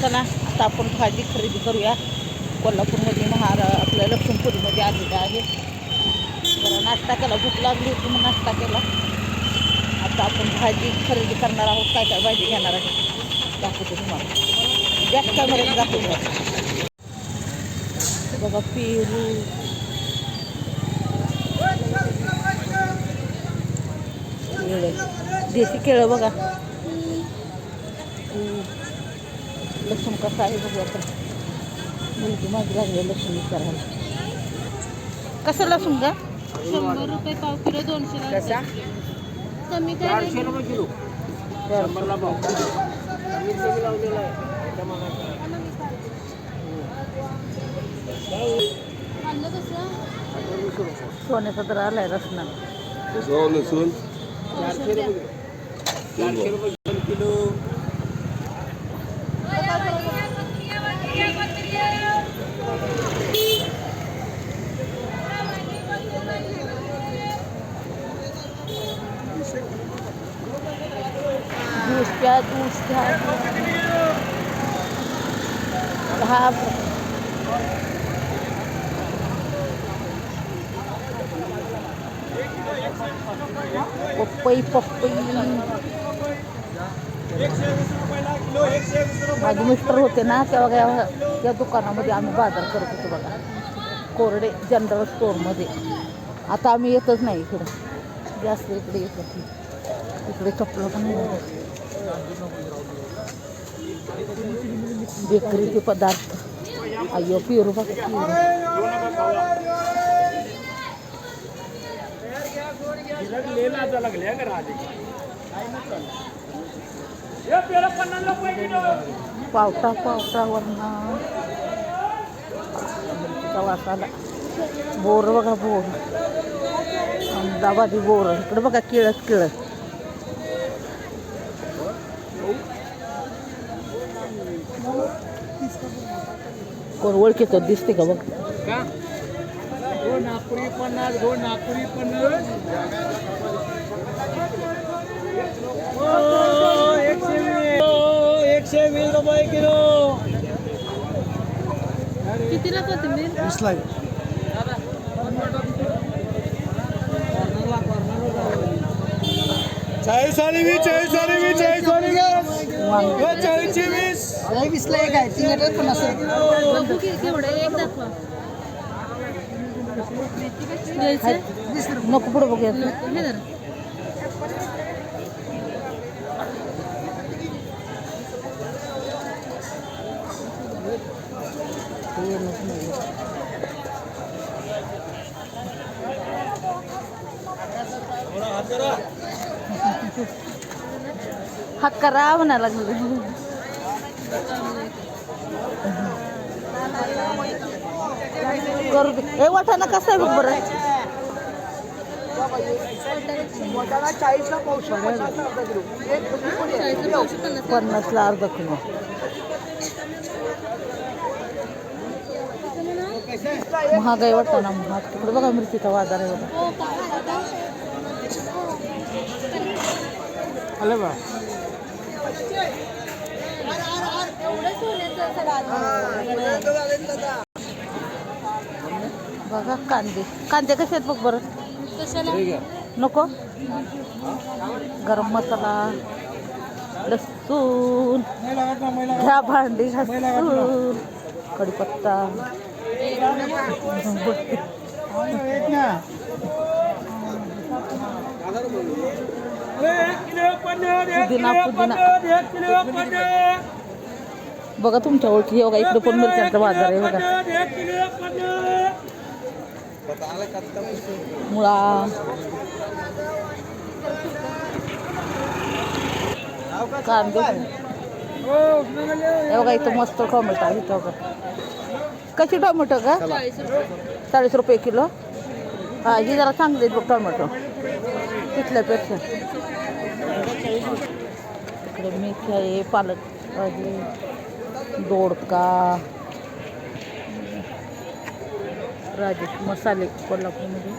चला आता आपण भाजी खरेदी करूया कोल्हापूरमध्ये महारा आपल्या लक्ष्मीपुरीमध्ये आलेलं आहे जरा नाश्ता केला भूक लागली होती मग नाश्ता केला आता आपण भाजी खरेदी करणार आहोत काय काय भाजी घेणार आहे दाखवते तुम्हाला जास्त कॅमेऱ्यात दाखवतो बघा पेरू केळं देशी केळं बघा लसूण कसा आहे बघू आता. मुलगी माझी लागली लसूण विचारायला कसं लसूण का शंभर रुपये पाव किलो दोनशे कसा? कमी काय रुपये किलो. शंभरला भाव मिरची लावलेला आहे. आणलं कसं. सोन्याचा तर आलाय रसना. लसूण चारशे रुपये किलो. चारशे रुपये दोन किलो. ज्यूस प्या ज्यूस घ्या दहा पपई पपई माझे मिस्टर होते ना तेव्हा काय त्या दुकानामध्ये आम्ही बाजार करत होतो बघा. कोरडे जनरल स्टोअरमध्ये. आता आम्ही येतच नाही इकडं. जास्त इकडे येत नाही. इकडे चपला पण नाही. बेकरीचे पदार्थ. अय्यो पिरू बघा. पावटा पावटा वरणा वासाला. बोर बघा बोर. अहमदाबादी बोर. इकडे बघा किळत किळत कोण ओळखीचं दिसते का बघ? का? हो नागपुरी पन्नास हो नागपुरी पन्नास. हो, एकशे वीस. हो, एकशे वीस रुपये किलो. कितीला कोथिंबीर चाळीस आणि वीस चाळीस आणि वीस चाळीस वांगी वीस. चाळीसची वीस. वीसला एक आहे तीन पन्नास केवढं एक नको पुढे बघूया. हा करा म्हणा लागलं. करू दे. ए वाटाणा कसा आहे बघ बरं? चाळीसला अर्धा किलो. पन्नासला अर्धा किलो. महागाई वाटाणा महाग. तिकडे बघा मिरचीचा बाजार आहे बघा. का आलं बा. एवढं सोन्याचं सगळं बघा कांदे. कांदे कसे आहेत बघ बरं. कशाला? नको. गरम मसाला लसूण घ्या भांडी घासून कढीपत्ता पुदिना पुदिना. बघा तुमच्या ओळखी बघा इकडे पण मिरच्यांचा बाजार आहे बघा. मुळा. कांदे. हे बघा इथं मस्त टोमॅटो आहे इथं बघा. कशी टोमॅटो का चाळीस रुपये किलो. हा ही जरा चांगली बघ टोमॅटो. तिथल्यापेक्षा इकडे मेथी आहे पालक भाजी दोडका राजेश मसाले कोल्हापूरमध्ये.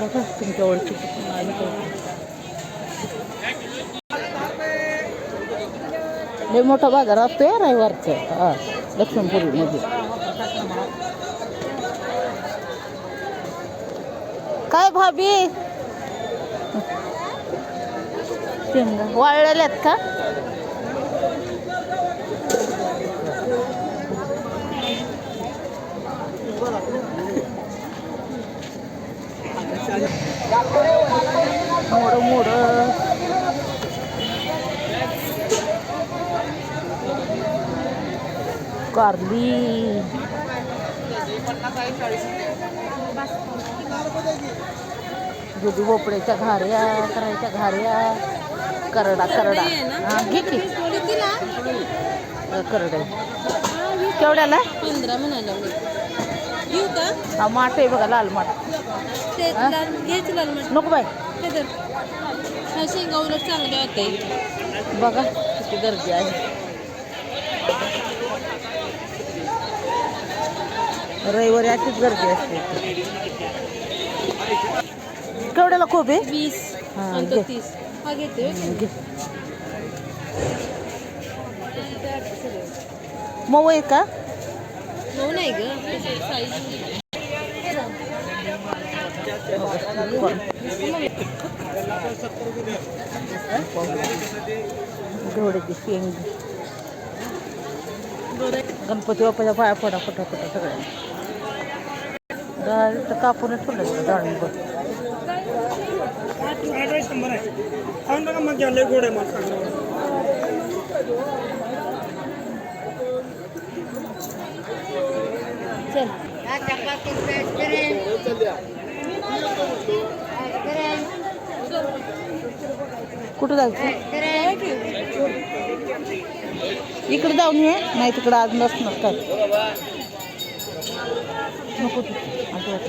बघा तुमच्या ओळखीचे हा, इकडे. लय मोठा बाजार असतो या रविवारचा. हा लक्ष्मीपुरीमध्ये. काय भाभी? शेंगा. वाळलेल्यात का? मोड मोड. कारली. दुधी भोपळ्याच्या घाऱ्या करायच्या घाऱ्या. करडा करडा. हा घे की. करडे केवढ्याला? पंधरा म्हणायला हा माठ आहे बघा लाल माठ. घ्यायची लाल मट नको हे ह्या शेंगा उलट चांगल्या होत्या बघा. किती गर्दी आहे. रविवारी अशीच गर्दी असते. केवढ्याला खूप आहे वीस तीस. हा घेते. मऊ आहे का? मऊ नाही ग शेंग. गणपती बाप्पाच्या पाया पडा पटा पटा सगळ्या. डाळ तर कापूनच ठेवलं आहे खाऊन बघा मग घ्या लय गोड आहे मला चल कुठं जायचं? इकडे जाऊन ये नाही तिकडं आज नसणार काय. नको तू अजिबात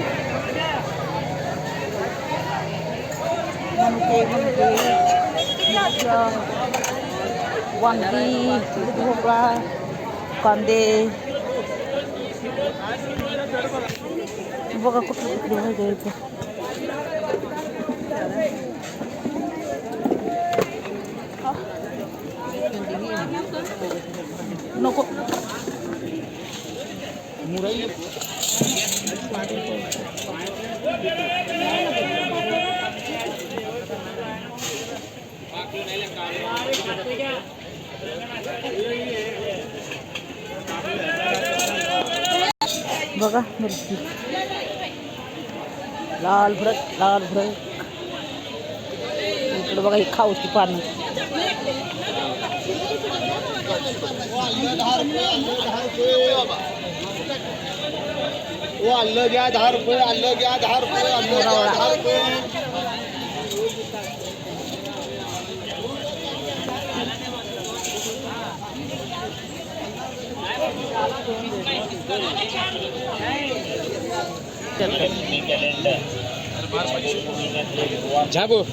वांगी भोपळा कांदे बघा कुठली कुठली भाजी आहे इथं. नको बघा. मिरची लाल भडक लाल भडक. इकडे बघा ही खाऊची पानं. ओ आलं घ्या दहा रुपये आलं घ्या दहा रुपये आलं घ्या दहा रुपये. Jabu.